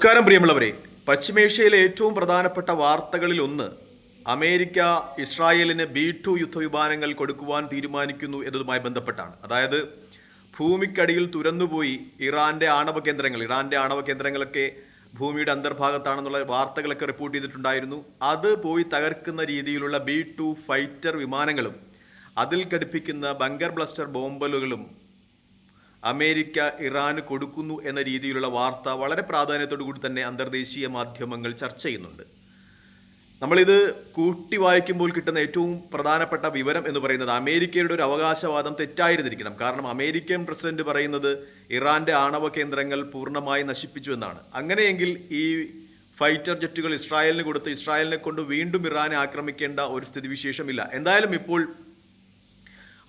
നമസ്കാരം പ്രിയമുള്ളവരെ. പശ്ചിമേഷ്യയിലെ ഏറ്റവും പ്രധാനപ്പെട്ട വാർത്തകളിൽ ഒന്ന് അമേരിക്ക ഇസ്രായേലിന് ബി ടു യുദ്ധവിമാനങ്ങൾ കൊടുക്കുവാൻ തീരുമാനിക്കുന്നു എന്നതുമായി ബന്ധപ്പെട്ടാണ്. അതായത് ഭൂമിക്കടിയിൽ തുരന്നുപോയി ഇറാന്റെ ആണവ കേന്ദ്രങ്ങൾ ഇറാന്റെ ആണവ കേന്ദ്രങ്ങളൊക്കെ ഭൂമിയുടെ അന്തർഭാഗത്താണെന്നുള്ള വാർത്തകളൊക്കെ റിപ്പോർട്ട് ചെയ്തിട്ടുണ്ടായിരുന്നു. അത് പോയി തകർക്കുന്ന രീതിയിലുള്ള ബി ടു ഫൈറ്റർ വിമാനങ്ങളും അതിൽ ഘടിപ്പിക്കുന്ന ബങ്കർ ബ്ലസ്റ്റർ ബോംബലുകളും അമേരിക്ക ഇറാന് കൊടുക്കുന്നു എന്ന രീതിയിലുള്ള വാർത്ത വളരെ പ്രാധാന്യത്തോടു കൂടി തന്നെ അന്തർദേശീയ മാധ്യമങ്ങൾ ചർച്ച ചെയ്യുന്നുണ്ട്. നമ്മളിത് കൂട്ടി വായിക്കുമ്പോൾ കിട്ടുന്ന ഏറ്റവും പ്രധാനപ്പെട്ട വിവരം എന്ന് പറയുന്നത് അമേരിക്കയുടെ ഒരു അവകാശവാദം തെറ്റായിരുന്നിരിക്കണം. കാരണം അമേരിക്കൻ പ്രസിഡന്റ് പറയുന്നത് ഇറാന്റെ ആണവ കേന്ദ്രങ്ങൾ പൂർണമായി നശിപ്പിച്ചു എന്നാണ്. അങ്ങനെയെങ്കിൽ ഈ ഫൈറ്റർ ജെറ്റുകൾ ഇസ്രായേലിന് കൊടുത്ത് ഇസ്രായേലിനെ കൊണ്ട് വീണ്ടും ഇറാനെ ആക്രമിക്കേണ്ട ഒരു സ്ഥിതിവിശേഷമില്ല. എന്തായാലും ഇപ്പോൾ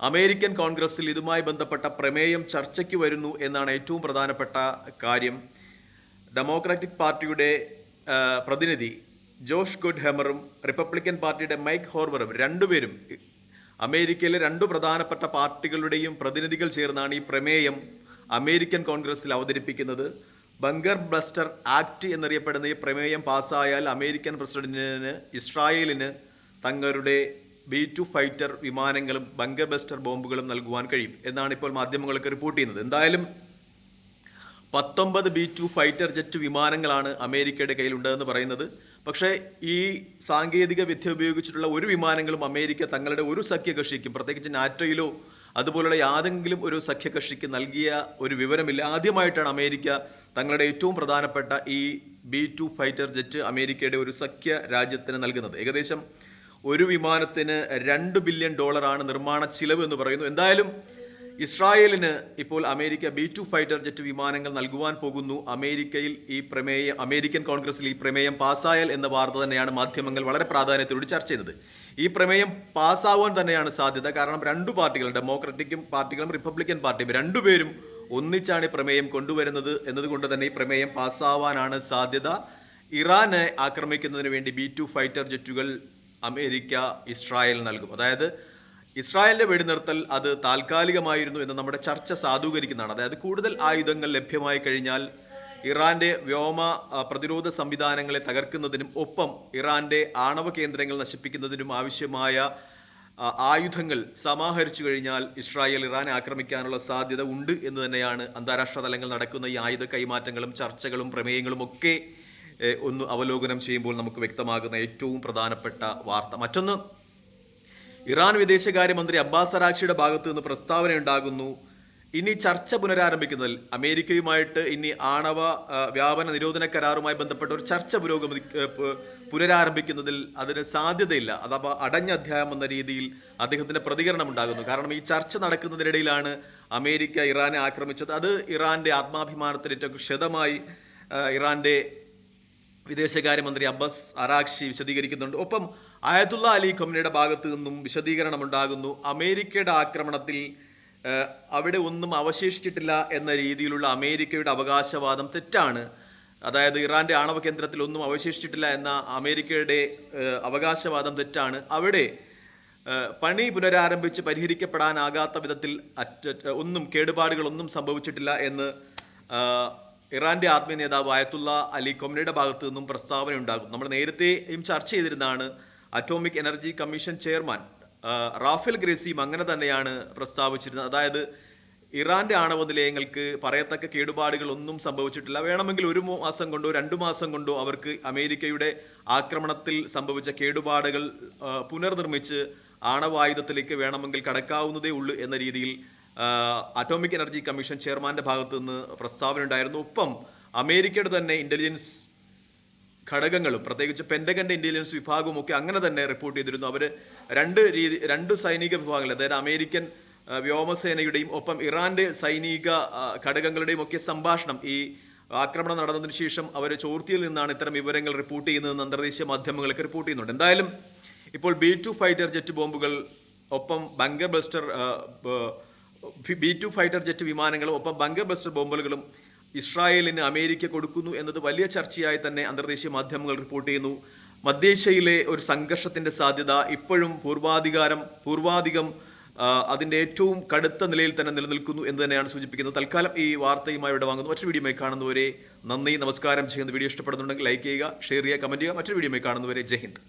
അമേരിക്കൻ കോൺഗ്രസിൽ ഇതുമായി ബന്ധപ്പെട്ട പ്രമേയം ചർച്ചയ്ക്ക് വരുന്നു എന്നാണ് ഏറ്റവും പ്രധാനപ്പെട്ട കാര്യം. ഡെമോക്രാറ്റിക് പാർട്ടിയുടെ പ്രതിനിധി ജോഷ് ഗുഡ് ഹെമറും റിപ്പബ്ലിക്കൻ പാർട്ടിയുടെ മൈക്ക് ഹോർവറും രണ്ടുപേരും അമേരിക്കയിലെ രണ്ടു പ്രധാനപ്പെട്ട പാർട്ടികളുടെയും പ്രതിനിധികൾ ചേർന്നാണ് ഈ പ്രമേയം അമേരിക്കൻ കോൺഗ്രസിൽ അവതരിപ്പിക്കുന്നത്. ബങ്കർ ബ്ലസ്റ്റർ ആക്ട് എന്നറിയപ്പെടുന്ന ഈ പ്രമേയം പാസ്സായാൽ അമേരിക്കൻ പ്രസിഡന്റിന് ഇസ്രായേലിന് തങ്ങളുടെ ബി ടു ഫൈറ്റർ വിമാനങ്ങളും ബങ്കർ ബസ്റ്റർ ബോംബുകളും നൽകുവാൻ കഴിയും എന്നാണ് ഇപ്പോൾ മാധ്യമങ്ങളൊക്കെ റിപ്പോർട്ട് ചെയ്യുന്നത്. എന്തായാലും പത്തൊമ്പത് ബി ടു ഫൈറ്റർ ജെറ്റ് വിമാനങ്ങളാണ് അമേരിക്കയുടെ കയ്യിലുണ്ടെന്ന് പറയുന്നത്. പക്ഷേ ഈ സാങ്കേതിക വിദ്യ ഉപയോഗിച്ചിട്ടുള്ള ഒരു വിമാനങ്ങളും അമേരിക്ക തങ്ങളുടെ ഒരു സഖ്യകക്ഷിക്കും പ്രത്യേകിച്ച് നാറ്റോയിലോ അതുപോലുള്ള യാതെങ്കിലും ഒരു സഖ്യകക്ഷിക്ക് നൽകിയ ഒരു വിവരമില്ല. ആദ്യമായിട്ടാണ് അമേരിക്ക തങ്ങളുടെ ഏറ്റവും പ്രധാനപ്പെട്ട ഈ ബി ടു ഫൈറ്റർ ജെറ്റ് അമേരിക്കയുടെ ഒരു സഖ്യ രാജ്യത്തിന് നൽകുന്നത്. ഏകദേശം ഒരു വിമാനത്തിന് രണ്ട് ബില്യൺ ഡോളറാണ് നിർമ്മാണ ചിലവ് എന്ന് പറയുന്നു. എന്തായാലും ഇസ്രായേലിന് ഇപ്പോൾ America B two fighter jet വിമാനങ്ങൾ നൽകുവാൻ പോകുന്നു. അമേരിക്കയിൽ ഈ പ്രമേയം അമേരിക്കൻ കോൺഗ്രസിൽ ഈ പ്രമേയം പാസ്സായാൽ എന്ന വാർത്ത തന്നെയാണ് മാധ്യമങ്ങൾ വളരെ പ്രാധാന്യത്തോട് ചർച്ച ചെയ്യുന്നത്. ഈ പ്രമേയം പാസ്സാവാൻ തന്നെയാണ് സാധ്യത. കാരണം രണ്ടു പാർട്ടികൾ ഡെമോക്രാറ്റിക്കും പാർട്ടികളും റിപ്പബ്ലിക്കൻ പാർട്ടിയും രണ്ടുപേരും ഒന്നിച്ചാണ് ഈ പ്രമേയം കൊണ്ടുവരുന്നത് എന്നതുകൊണ്ട് തന്നെ ഈ പ്രമേയം പാസ്സാവാനാണ് സാധ്യത. ഇറാനെ ആക്രമിക്കുന്നതിന് വേണ്ടി ബി ടു ഫൈറ്റർ ജെറ്റുകൾ അമേരിക്ക ഇസ്രായേൽ നൽകും. അതായത് ഇസ്രായേലിന്റെ വെടിനിർത്തൽ അത് താൽക്കാലികമായിരുന്നു എന്ന് നമ്മുടെ ചർച്ച സാധൂകരിക്കുന്നതാണ്. അതായത് കൂടുതൽ ആയുധങ്ങൾ ലഭ്യമായി കഴിഞ്ഞാൽ ഇറാന്റെ വ്യോമ പ്രതിരോധ സംവിധാനങ്ങളെ തകർക്കുന്നതിനും ഒപ്പം ഇറാന്റെ ആണവ കേന്ദ്രങ്ങൾ നശിപ്പിക്കുന്നതിനും ആവശ്യമായ ആയുധങ്ങൾ സമാഹരിച്ചു കഴിഞ്ഞാൽ ഇസ്രായേൽ ഇറാനെ ആക്രമിക്കാനുള്ള സാധ്യത ഉണ്ട് എന്ന് തന്നെയാണ് അന്താരാഷ്ട്ര തലങ്ങളിൽ നടക്കുന്ന ഈ ആയുധ കൈമാറ്റങ്ങളും ചർച്ചകളും പ്രമേയങ്ങളും ഒക്കെ ഒന്ന് അവലോകനം ചെയ്യുമ്പോൾ നമുക്ക് വ്യക്തമാകുന്ന ഏറ്റവും പ്രധാനപ്പെട്ട വാർത്ത. മറ്റൊന്ന് ഇറാൻ വിദേശകാര്യമന്ത്രി അബ്ബാസ് അറാക്ഷിയുടെ ഭാഗത്തു നിന്ന് പ്രസ്താവന ഉണ്ടാകുന്നു. ഇനി ചർച്ച പുനരാരംഭിക്കുന്നതിൽ അമേരിക്കയുമായിട്ട് ഇനി ആണവ വ്യാപന നിരോധന കരാറുമായി ബന്ധപ്പെട്ട ഒരു ചർച്ച പുരോഗമി പുനരാരംഭിക്കുന്നതിൽ അതിന് സാധ്യതയില്ല. അഥവാ അടഞ്ഞ അധ്യായം എന്ന രീതിയിൽ അദ്ദേഹത്തിന്റെ പ്രതികരണം ഉണ്ടാകുന്നു. കാരണം ഈ ചർച്ച നടക്കുന്നതിനിടയിലാണ് അമേരിക്ക ഇറാനെ ആക്രമിച്ചത്. അത് ഇറാന്റെ ഏറ്റവും ക്ഷതമായി ഇറാന്റെ വിദേശകാര്യമന്ത്രി അബ്ബസ് അറാക്ഷി വിശദീകരിക്കുന്നുണ്ട്. ഒപ്പം അയതുള്ള അലി ഖൊമനയുടെ ഭാഗത്തു നിന്നും വിശദീകരണം ഉണ്ടാകുന്നു അമേരിക്കയുടെ ആക്രമണത്തിൽ അവിടെ ഒന്നും അവശേഷിച്ചിട്ടില്ല എന്ന രീതിയിലുള്ള അമേരിക്കയുടെ അവകാശവാദം തെറ്റാണ്. അതായത് ഇറാന്റെ ആണവ കേന്ദ്രത്തിൽ ഒന്നും അവശേഷിച്ചിട്ടില്ല എന്ന അമേരിക്കയുടെ അവകാശവാദം തെറ്റാണ്. അവിടെ പണി പുനരാരംഭിച്ച് പരിഹരിക്കപ്പെടാനാകാത്ത വിധത്തിൽ ഒന്നും കേടുപാടുകളൊന്നും സംഭവിച്ചിട്ടില്ല എന്ന് ഇറാന്റെ ആത്മീയ നേതാവ് ആയത്തുള്ള അലി കൊമനയുടെ ഭാഗത്തു നിന്നും പ്രസ്താവന ഉണ്ടാകും. നമ്മൾ നേരത്തെയും ചർച്ച ചെയ്തിരുന്നതാണ് atomic energy commission chairman Rafael ഗ്രേസിയും അങ്ങനെ തന്നെയാണ് പ്രസ്താവിച്ചിരുന്നത്. അതായത് ഇറാന്റെ ആണവ നിലയങ്ങൾക്ക് പറയത്തക്ക കേടുപാടുകൾ ഒന്നും സംഭവിച്ചിട്ടില്ല. വേണമെങ്കിൽ ഒരു മാസം കൊണ്ടോ രണ്ടു മാസം കൊണ്ടോ അവർക്ക് അമേരിക്കയുടെ ആക്രമണത്തിൽ സംഭവിച്ച കേടുപാടുകൾ പുനർനിർമ്മിച്ച് ആണവായുധത്തിലേക്ക് വേണമെങ്കിൽ കടക്കാവുന്നതേ ഉള്ളൂ എന്ന രീതിയിൽ അറ്റോമിക് എനർജി കമ്മീഷൻ ചെയർമാന്റെ ഭാഗത്തു നിന്ന് പ്രസ്താവന ഉണ്ടായിരുന്നു. ഒപ്പം അമേരിക്കയുടെ തന്നെ ഇന്റലിജൻസ് ഘടകങ്ങളും പ്രത്യേകിച്ച് പെൻഡഗന്റെ ഇന്റലിജൻസ് വിഭാഗവും ഒക്കെ അങ്ങനെ തന്നെ റിപ്പോർട്ട് ചെയ്തിരുന്നു. അവർ രണ്ട് രീതി രണ്ട് സൈനിക വിഭാഗങ്ങൾ അതായത് അമേരിക്കൻ വ്യോമസേനയുടെയും ഒപ്പം ഇറാന്റെ സൈനിക ഘടകങ്ങളുടെയും ഒക്കെ സംഭാഷണം ഈ ആക്രമണം നടന്നതിന് ശേഷം അവർ ചോർത്തിയിൽ നിന്നാണ് ഇത്തരം വിവരങ്ങൾ റിപ്പോർട്ട് ചെയ്യുന്നതെന്ന് അന്തർദേശീയ മാധ്യമങ്ങളൊക്കെ റിപ്പോർട്ട് ചെയ്യുന്നുണ്ട്. എന്തായാലും ഇപ്പോൾ ബി ടു ഫൈറ്റർ ജെറ്റ് ബോംബുകൾ ഒപ്പം bunker buster B two fighter jet വിമാനങ്ങളും ഒപ്പം ബങ്കർ ബസ്റ്റർ ബോംബുകളും ഇസ്രായേലിന് അമേരിക്ക കൊടുക്കുന്നു എന്നത് വലിയ ചർച്ചയായി തന്നെ അന്തർദേശീയ മാധ്യമങ്ങൾ റിപ്പോർട്ട് ചെയ്യുന്നു. മധ്യേഷ്യയിലെ ഒരു സംഘർഷത്തിന്റെ സാധ്യത ഇപ്പോഴും പൂർവാധികാരം പൂർവാധികം അതിന്റെ ഏറ്റവും കടുത്ത നിലയിൽ തന്നെ നിലനിൽക്കുന്നു എന്ന് തന്നെയാണ് സൂചിപ്പിക്കുന്നത്. തൽക്കാലം ഈ വാർത്തയുമായി ഇവിടെ വാങ്ങുന്നു. മറ്റൊരു വീഡിയോയുമായി കാണുന്നവരെ നന്ദി നമസ്കാരം. ചെയ്യുന്ന വീഡിയോ ഇഷ്ടപ്പെടുന്നുണ്ടെങ്കിൽ ലൈക്ക് ചെയ്യുക ഷെയർ ചെയ്യുക കമന്റ് ചെയ്യുക. മറ്റൊരു വീഡിയോയുമായി കാണുന്നവരെ ജയ് ഹിന്ദ്.